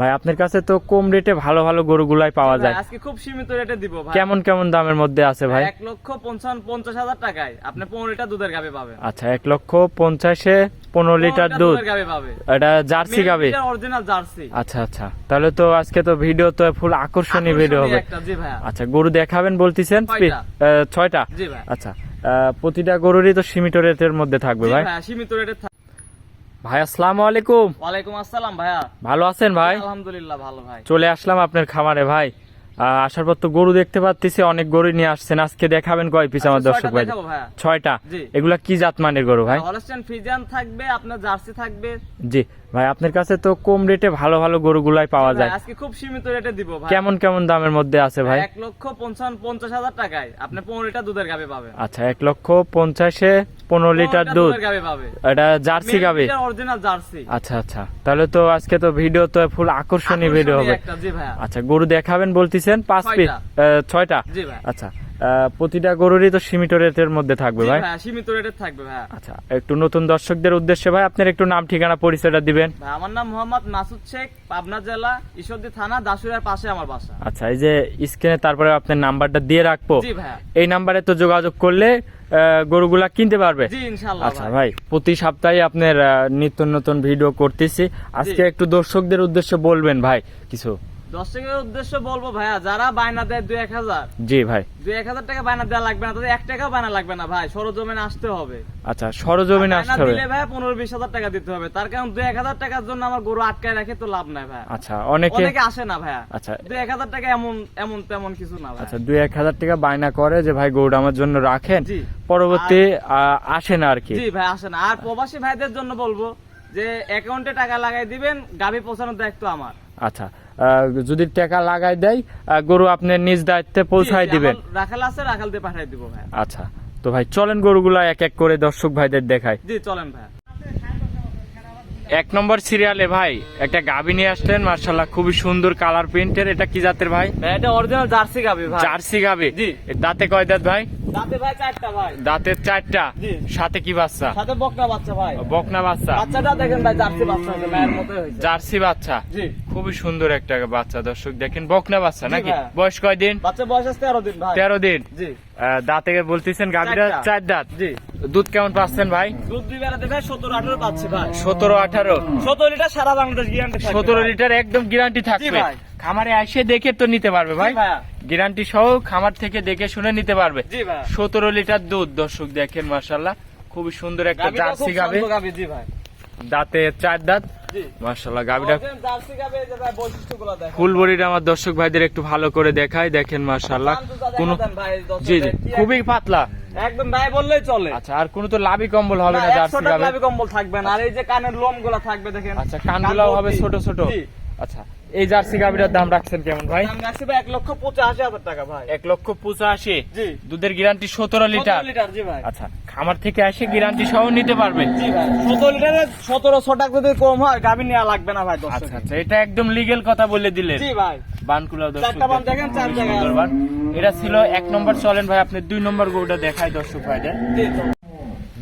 ভাই আপনার কাছে তো কম রেটে ভালো ভালো গরুগুলাই পাওয়া যায়। আজকে খুব সীমিত রেটে দিব ভাই। কেমন কেমন দামের মধ্যে আছে ভাই? এক লক্ষ পঞ্চান্ন পঞ্চাশ হাজার টাকায়। আপনি পনেরো লিটার দুধের গাবে পাবেন। আচ্ছা এক লক্ষ পঞ্চাশে পনেরো লিটার দুধ। গাবে পাবে। এটা জার্সি গাবে অরিজিনাল জার্সি। আচ্ছা আচ্ছা। তাহলে তো আজকে তো ভিডিও তো ফুল আকর্ষণীয় ভিডিও হবে। আচ্ছা গরু দেখাবেন বলতেছেন? ছয়টা। জি ভাই আচ্ছা আহ, প্রতিটা গরুরই তো সীমিত রেটের মধ্যে থাকবে ভাই। সীমিত রেটে ভাই আসসালামু আলাইকুম। ওয়ালাইকুম আসসালাম ভাইয়া। ভালো আছেন ভাই? আলহামদুলিল্লাহ ভালো ভাই। চলে আসলাম আপনার খামারে ভাই। আসার পর তো গরু দেখতে পাচ্ছি অনেক গরু নিয়ে আসছেন। আজকে দেখাবেন কয় পিস আমার আচ্ছা, দর্শক ভাই? ছয়টা? এগুলা কি জাত মানের গরু ভাই? হলস্টেন ফ্রিজিয়ান থাকবে আপনার জার্সি থাকবে। জি। ভাই আপনার কাছে তো কম রেটে ভালো ভালো গরুগুলাই পাওয়া যায়। আজকে খুব সীমিত রেটে দিব ভাই কেমন কেমন দামের মধ্যে আছে ভাই? এক লক্ষ পঞ্চান্ন পঞ্চাশ হাজার টাকায়। আপনি পনেরো লিটার দুধের গাবে পাবেন। আচ্ছা এক লক্ষ পঞ্চাশে পনেরো লিটার দুধ। এটা জার্সি গাবে অরিজিনাল জার্সি আচ্ছা আচ্ছা। তাহলে তো আজকে তো ভিডিও তো ফুল আকর্ষণীয় ভিডিও হবে। আচ্ছা গরু দেখাবেন বলতেছেন পাঁচ পিস ছয়টা। ভাই। আচ্ছা প্রতিটা গরুরই তো সীমিত রেটের মধ্যে থাকবে ভাই? সীমিত রেটে থাকবে ভাইয়া আচ্ছা একটু নতুন দর্শকদের উদ্দেশ্যে ভাই আপনার একটু নাম ঠিকানা পরিচয়টা দিবেন। আমার নাম মোহাম্মদ মাসুদ শেখ পাবনা জেলা ঈশ্বরদী থানা দাসুরিয়ার পাশে আমার বাসা। আচ্ছা এই যে স্ক্রিনে তারপরে আপনার নাম্বারটা দিয়ে রাখব। এই নাম্বারে তো যোগাযোগ করলে গরুগুলা কিনতে পারবে। আচ্ছা ভাই। ভাই প্রতি সপ্তাহে আপনার নিত্য নতুন ভিডিও করতেছি। আজকে একটু দর্শকদের উদ্দেশ্যে বলবেন ভাই কিছু। দর্শকের উদ্দেশ্য বলব ভাইয়া যারা বায়না দেয় দুই এক হাজার জি ভাই। দুই এক হাজার টাকা বায়না দেওয়া লাগবে না তাদের এক টাকাও বায়না লাগবে না ভাই সরজমিনে আসতে হবে। আচ্ছা সরজমিনে আসতে হবে। দিলে ভাই পনেরো বিশ হাজার টাকা দিতে হবে তার কারণ দুই এক হাজার টাকার জন্য আমার গরু আটকায় রাখে তো লাভ নাই ভাই আচ্ছা অনেকে অনেকে আসে না ভাইয়া। আচ্ছা। দুই এক হাজার টাকা এমন এমন তেমন কিছু না আচ্ছা দুই এক হাজার টাকা বায়না করে যে ভাই গরুটা আমার জন্য রাখেন পরবর্তী আসে না আর কি। জি ভাই আসে না। আর প্রবাসী ভাইদের জন্য বলব যে অ্যাকাউন্টে টাকা লাগাই দিবেন গাভি পৌঁছানোর দায়িত্ব আমার। আচ্ছা যদি টাকা লাগাই দেয় গরু আপনি নিজ দায়িত্বে পৌঁছায় জি, দিবেন। রাখাল আছে রাখাল দিয়ে পাঠাই দিব ভাই। আচ্ছা তো ভাই চলেন গরুগুলা এক এক করে দর্শক ভাইদের দেখায় জি চলেন ভাই। এক নম্বর সিরিয়ালে ভাই একটা গাভী নিয়ে আসলেন মার্শাল্লাহ খুবই সুন্দর কালার প্রিন্টের এটা কি জাতের ভাই? ভাই এটা অরিজিনাল জার্সি গাভি ভাই। জার্সি গাভী? জি। দাঁতে কয় দাঁত ভাই? দাঁতে ভাই চারটা ভাই। দাঁতের চারটা? জি। সাথে কি বাচ্চা? সাথে বকনা বাচ্চা ভাই। বকনা বাচ্চা। বাচ্চাটা দেখেন ভাই জার্সি বাচ্চা মায়ের মতোই হয়েছে। জার্সি বাচ্চা। জি। খুবই সুন্দর একটা বাচ্চা দর্শক দেখেন বকনা বাচ্চা নাকি। বয়স কয় দিন বাচ্চা বয়স আছে তেরো দিন ভাই। তেরো দিন? দাঁতে বলতেছেন গাভীরা চার দাঁত? জি। দুধ কেমন পাচ্ছেন ভাই? দুধ দুই বেলাতে ভাই সতেরো আঠারো পাচ্ছি ভাই। সতেরো আঠারো? সতেরো লিটার সারা বাংলাদেশ গ্যারান্টি সতেরো লিটার একদম গ্যারান্টি থাকবে। খামারে এসে দেখে তো নিতে পারবে ভাই। গ্যারান্টি সহ খামার থেকে দেখে শুনে নিতে পারবে। সতেরো লিটার দুধ দর্শক দেখেন মার্শাল্লাহ খুবই সুন্দর একটা জার্সি গাবে দাঁতে চার দাঁত। মার্শাল্লাহ গাবিটা। ফুল বডিটা আমার দর্শক ভাইদের একটু ভালো করে দেখায় দেখেন মার্শাল্লাহ কোনো। জি জি। খুবই পাতলা। একদম ভাই বললেই চলে। আচ্ছা আর কোনো তো লাভি কম্বল হবে না, না 100 জার্সি গাবে লাভি কম্বল থাকবে না। আর এই যে কানের লোমগুলা থাকবে দেখেন। আচ্ছা হবে ছোট ছোট। আচ্ছা এই জার্সি দাম রাখছেন কেমন ভাই? দাম রাখছি ভাই এক লক্ষ হাজার টাকা ভাই। এক লক্ষ জি। দুধের গ্যারান্টি সতেরো লিটার লিটার জি ভাই। আচ্ছা খামার থেকে আসে গ্যারান্টি সহ নিতে পারবে। সতেরোশো টাকা যদি কম হয় গাভী নেওয়া লাগবে না ভাই আচ্ছা আচ্ছা এটা একদম লিগেল কথা বলে দিলে জি ভাই। বানকুলা দর্শক। এটা ছিল এক নম্বর চলেন ভাই আপনি দুই নম্বর গরুটা দেখায় দর্শক ভাইদের। তো।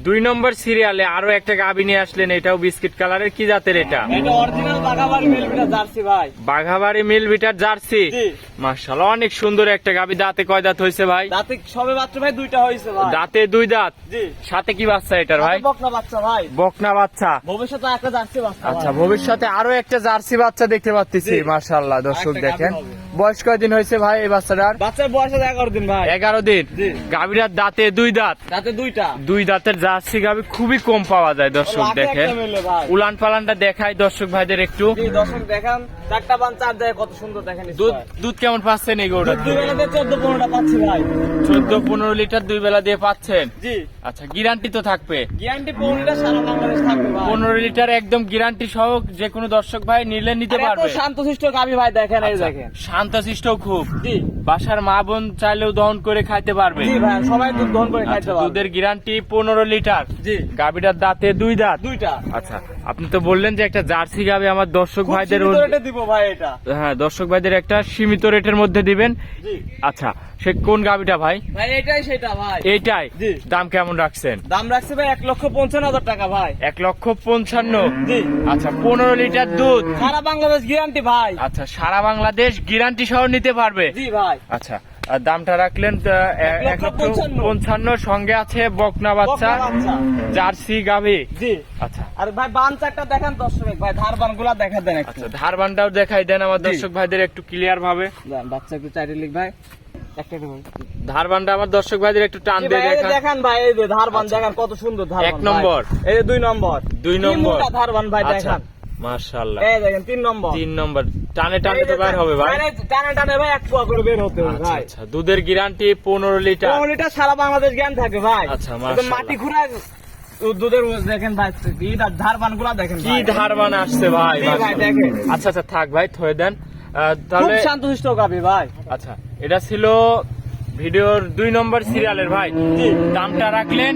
দুই নম্বর সিরিয়ালে আরও একটা গাবি নিয়ে আসলেন এটাও বিস্কিট কালারের। কি জাতের এটা? বাঘাবাড়ি মিল বিটার জার্সি? জি। মার্শাল্লাহ অনেক সুন্দর একটা গাবি। দাঁতে কয় দাঁত হয়েছে ভাই? দাঁতে সবে মাত্র ভাই দুইটা হয়েছে দাঁতে দুই দাঁত? সাথে কি বাচ্চা এটার ভাই? বকনা বাচ্চা ভাই। বকনা বাচ্চা। ভবিষ্যতে একটা জার্সি বাচ্চা আচ্ছা ভবিষ্যতে আরও একটা জার্সি বাচ্চা দেখতে পাচ্ছি। মার্শাল্লাহ দর্শক দেখেন। বয়স কয়দিন হয়েছে ভাই এই বাচ্চাটার? বাচ্চার বয়স এগারো দিন ভাই। এগারো দিন। জি। দাঁতে দুই দাঁত। দাঁতে দুইটা। দুই দাঁতের জার্সি গাভী খুবই কম পাওয়া যায় দর্শক ভাই। উলান পালানটা দেখায় দর্শক ভাইদের একটু। দর্শক দেখান। চারটা বান চার দেয় কত সুন্দর দেখেন দুধ দুধ কেমন পাচ্ছেন এই গরুটা? দুই বেলাতে চোদ্দ পনেরোটা পাচ্ছি ভাই। চোদ্দ পনেরো লিটার দুই বেলা দিয়ে পাচ্ছেন? জি। আচ্ছা গ্যারান্টি তো থাকবে। গ্যারান্টি পনেরোটা সারা বাংলাদেশ থাকবে ভাই। পনেরো লিটার একদম গ্যারান্টি সহ যে কোনো দর্শক ভাই নিলে নিতে পারবে। শান্তশিষ্ট গাভী ভাই দেখেন এই আচ্ছা, দেখেন। শান্তশিষ্ট খুব। জি। বাসার মা বোন চাইলেও দহন করে খাইতে পারবে। জি ভাই সবাই দুধ দহন করে খাইতে আচ্ছা, পারবে। দুধের গ্যারান্টি পনেরো লিটার। জি। গাভীটার দাঁতে দুই দাঁত। দুইটা। আচ্ছা। আপনি তো বললেন যে একটা জার্সি গাবি আমার দর্শক ভাইদের দিব ভাই এটা। হ্যাঁ দর্শক ভাইদের একটা সীমিত রেটের মধ্যে দিবেন। আচ্ছা সে কোন গাবিটা ভাই? ভাই এটাই সেটা ভাই। এটাই দাম কেমন রাখছেন? দাম রাখছে ভাই এক লক্ষ পঞ্চান্ন হাজার টাকা ভাই। এক লক্ষ পঞ্চান্ন? আচ্ছা পনেরো লিটার দুধ। সারা বাংলাদেশ গ্যারান্টি ভাই। আচ্ছা সারা বাংলাদেশ গ্যারান্টি সহ নিতে পারবে। জি ভাই। আচ্ছা দামটা রাখলেন এক লক্ষ লক্ষ পঞ্চান্ন। সঙ্গে আছে বকনা বাচ্চা জার্সি গাবি আচ্ছা। আর ভাই বান চারটা দেখান দর্শক ভাই ধার বানগুলা দেখা দেন আচ্ছা ধারবানটাও দেখাই দেন আমার দর্শক ভাইদের একটু ক্লিয়ার ভাবে। বাচ্চা একটু চাইলে লিখ ভাই। ধারবানটা আমার দর্শক ভাইদের একটু টান দিয়ে ভাই, এই যে দেখা দেখান ভাই এই যে ধার দেখান কত সুন্দর ধার এক নম্বর। এই যে দুই নম্বর। দুই নম্বর মোটা ধার বান ভাই আচ্ছা। দেখান। মাশাআল্লাহ। এই দেখেন তিন নম্বর। তিন নম্বর। টানে টানে তো বের হবে ভাই। টানে- টানে ভাই এক পোয়া করে বের হতে হবে আচ্ছা ভাই। আচ্ছা। দুধের গ্যারান্টি পনেরো লিটার। পনেরো লিটার সারা বাংলাদেশ জ্ঞান থাকে ভাই। আচ্ছা, মাশাআল্লাহ। মাটি খুঁড়া দুধের দেখেন ভাই কি ধার বানগুলা দেখেন কি ধারবান আসছে ভাই। দেখেন। আচ্ছা আচ্ছা থাক ভাই থয়ে দেন। খুব তাহলে শান্তশিষ্ট গাবি ভাই। আচ্ছা এটা ছিল ভিডিওর দুই নম্বর সিরিয়ালের ভাই। দামটা রাখলেন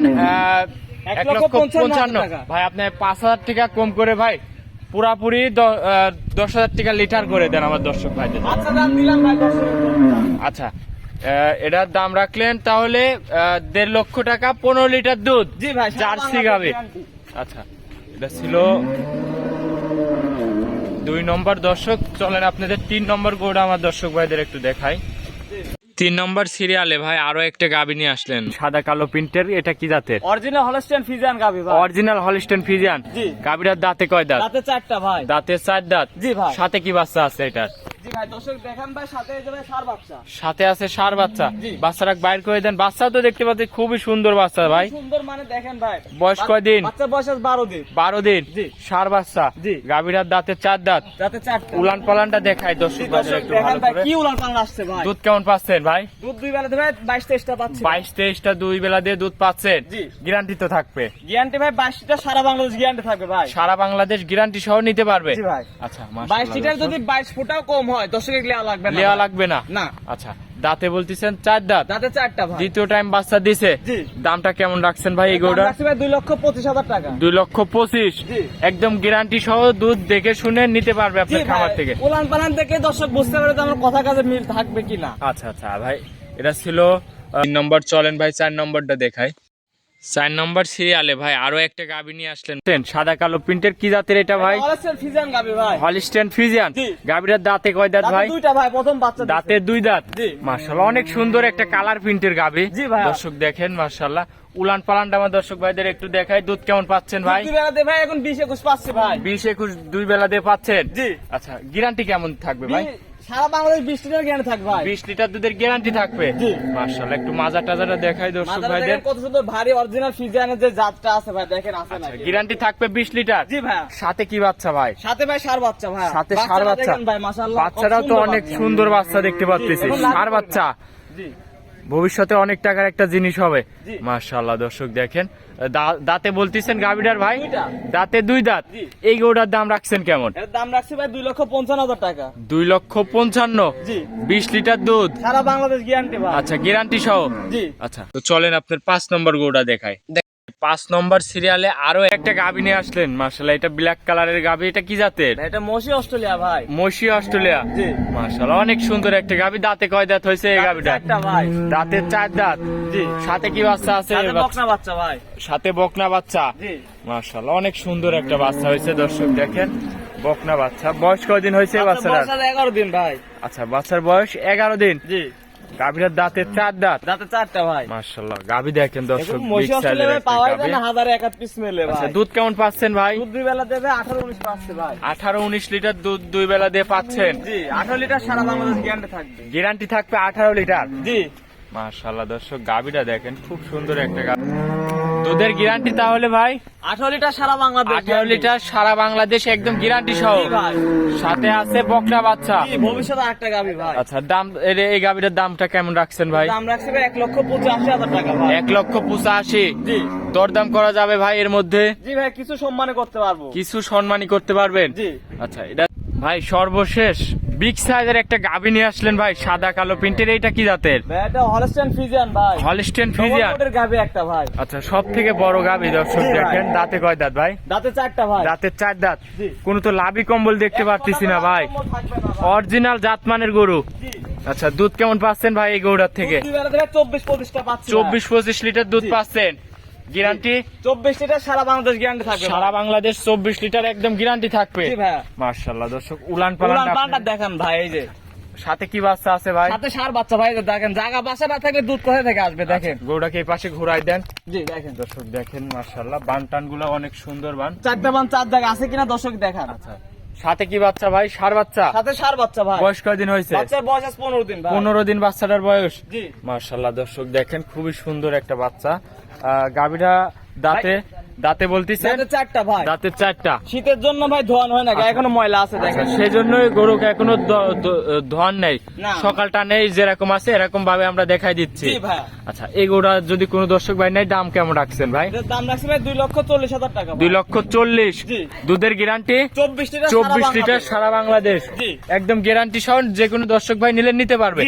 এক লক্ষ পঞ্চান্ন ভাই আপনি পাঁচ হাজার টাকা কম করে ভাই পুরাপুরি দশ হাজার টাকা লিটার করে দেন আমার দর্শক ভাইদের। আচ্ছা ভাই আচ্ছা এটার দাম রাখলেন তাহলে দেড় লক্ষ টাকা পনেরো লিটার দুধ। জি ভাই জার্সি গাবে। আচ্ছা এটা ছিল দুই নম্বর দর্শক। চলেন আপনাদের তিন নম্বর গোড়া আমার দর্শক ভাইদের একটু দেখাই। তিন নম্বর সিরিয়ালে ভাই আরও একটা গাবি নিয়ে আসলেন। সাদা কালো প্রিন্টের এটা কি জাতের? অরিজিনাল হলস্টেন ফিজিয়ান গাবি ভাই। অরিজিনাল হলিস্টেন ফিজিয়ান জি। গাবিটার দাঁতে কয় দাঁত? দাঁতে চারটা ভাই। দাঁতে চার দাঁত? জি ভাই। সাথে কি বাচ্চা আছে এটার? ভাই দর্শক দেখান ভাই সাথে এই সার বাচ্চা। সাথে আছে সার বাচ্চা। বাচ্চারা বাইর করে দেন। বাচ্চাও তো দেখতে পাচ্ছি খুবই সুন্দর বাচ্চা ভাই। সুন্দর মানে দেখেন ভাই। বয়স কয়দিন? বাচ্চা বয়স আছে বারো দিন। বারো দিন। সার বাচ্চা। জি। গাভীরার দাঁতে চার দাঁত। তাতে চারটা উলান পালানটা দেখায় দর্শক একটু ভালো করে। কি উলান পালান আসছে ভাই। দুধ কেমন পাচ্ছেন ভাই? দুধ দুই বেলাতে ভাই বাইশ তেইশটা পাচ্ছি। বাইশ তেইশটা দুই বেলা দিয়ে দুধ পাচ্ছেন। গ্যারান্টি তো থাকবে। গ্যারান্টি ভাই বাইশটা সারা বাংলাদেশ গ্যারান্টি থাকবে ভাই। সারা বাংলাদেশ গ্যারান্টি সহ নিতে পারবে। জি ভাই। আচ্ছা বাইশ লিটার যদি বাইশ ফুটাও কম হয় লেয়া লাগবে না? লেওয়া লাগবে না? না। আচ্ছা দাঁতে বলতেছেন চার দাঁত? তাতে চারটা ভাই। দ্বিতীয় টাইম বাচ্চা দিছে। দামটা কেমন রাখছেন ভাই দুই লক্ষ পঁচিশ হাজার টাকা। দুই লক্ষ পঁচিশ। একদম গ্যারান্টি সহ দুধ দেখে শুনে নিতে পারবে আপনার খামার থেকে। উলান পালান দেখে দর্শক বুঝতে পারে আমার কথা কাজে মিল থাকবে কিনা। আচ্ছা আচ্ছা ভাই এটা ছিল নম্বর চলেন ভাই চার নম্বরটা দেখাই। চার নম্বর সিরিয়ালে ভাই আরও একটা গাবি নিয়ে আসলেন। সাদা কালো প্রিন্টের কি জাতের এটা ভাই? গাবি হলিস্টেন ফিজিয়ান? গাবিটার দাঁতে কয় দাঁত ভাই? দুইটা ভাই প্রথম বাচ্চা দাঁতে দুই দাঁত? জি। মার্শাল্লাহ অনেক সুন্দর একটা কালার প্রিন্টের গাবি। দর্শক দেখেন মার্শাল্লাহ উলান পালানটা আমার দর্শক ভাইদের একটু দেখাই দুধ কেমন পাচ্ছেন ভাই? দুই বেলাতে ভাই এখন বিশ একুশ পাচ্ছি ভাই। বিশ একুশ দুই বেলা দিয়ে পাচ্ছেন? জি। আচ্ছা গ্যারান্টি কেমন থাকবে ভাই? সারা বাংলাদেশ বিশ লিটার গ্যারান্টি থাকবে বিশ লিটার দুধের গ্যারান্টি থাকবে। মার্শাল্লাহ একটু মাজা টাজাটা দেখাই দর্শক ভাইদের। কত সুন্দর ভারী অরিজিনাল ফিজিয়ানের যে জাতটা আছে ভাই দেখেন আছে না গ্যারান্টি থাকবে বিশ লিটার? জি ভাই। সাথে কি বাচ্চা ভাই? সাথে ভাই সার বাচ্চা ভাই। সাথে সার বাচ্চা। ভাই মাশাআল্লাহ বাচ্চাটাও তো অনেক সুন্দর বাচ্চা দেখতে পাচ্ছি। সার বাচ্চা। জি। ভবিষ্যতে অনেক টাকার একটা জিনিস হবে। মাশাল্লাহ দর্শক দেখেন। দাঁতে বলতেছেন গাবিডার ভাই? দাঁতে। দুই দাঁত? এই গরুটার দাম রাখছেন কেমন? দাম রাখছি ভাই দুই লক্ষ পঞ্চান্ন হাজার টাকা। দুই লক্ষ পঞ্চান্ন? বিশ লিটার দুধ? সারা বাংলাদেশ গ্যারান্টি আচ্ছা গ্যারান্টি সহ? আচ্ছা তো চলেন আপনার পাঁচ নম্বর গরুটা দেখাই। পাঁচ নম্বর সিরিয়ালে আরও একটা গাবি নিয়ে আসলেন মার্শাল্লাহ এটা ব্ল্যাক কালারের গাবি এটা কি জাতের? এটা মসি অস্ট্রেলিয়া ভাই। মসি অস্ট্রেলিয়া? মার্শাল্লাহ অনেক সুন্দর একটা গাবি দাঁতে কয় দাঁত হয়েছে এই গাবিটা? দাঁতে চার দাঁত? জি। সাথে কি বাচ্চা আছে? সাথে বকনা বাচ্চা ভাই। সাথে বকনা বাচ্চা? জি। মার্শাল্লাহ অনেক সুন্দর একটা বাচ্চা হয়েছে দর্শক দেখেন বকনা বাচ্চা। বয়স কয়দিন হয়েছে বাচ্চা বাচ্চাটার? বয়স আছে এগারো দিন ভাই। আচ্ছা বাচ্চার বয়স এগারো দিন? জি। গাভীর দাঁতে চার দাঁত। দাঁতে চারটা ভাই। গাভী দেখেন দর্শক পাওয়া যায় না হাজারে এক পিস মেলে আচ্ছা ভাই। দুধ কেমন পাচ্ছেন ভাই? দুধ দুই বেলা দেবে আঠারো উনিশ পাচ্ছে ভাই। আঠারো উনিশ লিটার দুধ দুই বেলা দিয়ে পাচ্ছেন। জি আঠারো লিটার সারা বাংলাদেশ গ্যারান্টি থাকবে। গ্যারান্টি থাকবে আঠারো লিটার? জি। মার্শাল্লাহ দর্শক গাভীটা দেখেন খুব সুন্দর একটা গাভী। দুধের গ্যারান্টি তাহলে ভাই? আঠারো লিটার সারা বাংলাদেশ। আঠারো লিটার সারা বাংলাদেশ একদম গ্যারান্টি সহ। সাথে আছে বকনা বাচ্চা। ভবিষ্যতে একটা গাবি ভাই। আচ্ছা দাম এই গাভীটার দামটা কেমন রাখছেন ভাই? দাম রাখছি এক লক্ষ পঁচাশি হাজার টাকা ভাই। এক লক্ষ পঁচাশি। জি। দরদাম করা যাবে ভাই এর মধ্যে? জি ভাই কিছু সম্মানে করতে পারব। কিছু সম্মানই করতে পারবেন? জি। আচ্ছা এটা ভাই সর্বশেষ বিগ সাইজের একটা গাবি নিয়ে আসলেন ভাই সাদা কালো প্রিন্টের এইটা কি জাতের? এটা হলস্টেন ফিজিয়ান ভাই। হলিস্টেন গাবি একটা ভাই। আচ্ছা সব থেকে বড় গাবি দর্শক দেখেন দাঁতে কয় দাঁত ভাই? দাঁতে চারটা ভাই। দাঁতের চার দাঁত। কোন তো লাভি কম্বল দেখতে পারতেছি না ভাই। অরিজিনাল জাতমানের গরু। আচ্ছা দুধ কেমন পাচ্ছেন ভাই এই গরুটার থেকে? চব্বিশ পঁচিশটা চব্বিশ পঁচিশ লিটার দুধ পাচ্ছেন। গ্যারান্টি চব্বিশ লিটার সারা বাংলাদেশ গ্যারান্টি থাকবে সারা বাংলাদেশ চব্বিশ লিটার একদম গ্যারান্টি থাকবে। মার্শাল্লাহ দর্শক উলান দেখান ভাই এই যে। সাথে কি বাচ্চা আছে ভাই? সাথে সার বাচ্চা ভাই দেখেন জায়গা বাসা না থাকলে দুধ কোথায় থেকে আসবে দেখেন। গরুটাকে এই পাশে ঘুরাই দেন। জি দেখেন। দর্শক দেখেন মার্শাল্লাহ বান টানগুলো অনেক সুন্দর বান। চারটা বান চার জায়গা আছে কিনা দর্শক দেখান। আচ্ছা। সাথে কি বাচ্চা ভাই? সার বাচ্চা? সাথে সার বাচ্চা ভাই। বয়স কয়দিন হয়েছে? বাচ্চার বয়স আছে পনেরো দিন পনেরো দিন বাচ্চাটার বয়স? জি। মার্শাল্লাহ দর্শক দেখেন খুবই সুন্দর একটা বাচ্চা। আহ, গাভীটা দাঁতে দাঁতে বলতেছেন? চারটা ভাই। দাঁতের চারটা। শীতের জন্য ভাই ধোয়ান হয় না এখনও ময়লা আছে দেখেন। সেই জন্যই গরুকে এখনও ধোয়ান নেই। সকালটা নেই যেরকম আছে এরকম ভাবে আমরা দেখাই দিচ্ছি। আচ্ছা এই গরুটা যদি কোনো দর্শক ভাই নেই দাম কেমন রাখছেন ভাই? দাম রাখছি ভাই দুই লক্ষ চল্লিশ হাজার টাকা দুই লক্ষ চল্লিশ। দুধের গ্যারান্টি? চব্বিশ লিটার চব্বিশ লিটার সারা বাংলাদেশ। একদম গ্যারান্টি সহ যে কোনো দর্শক ভাই নিলে নিতে পারবে।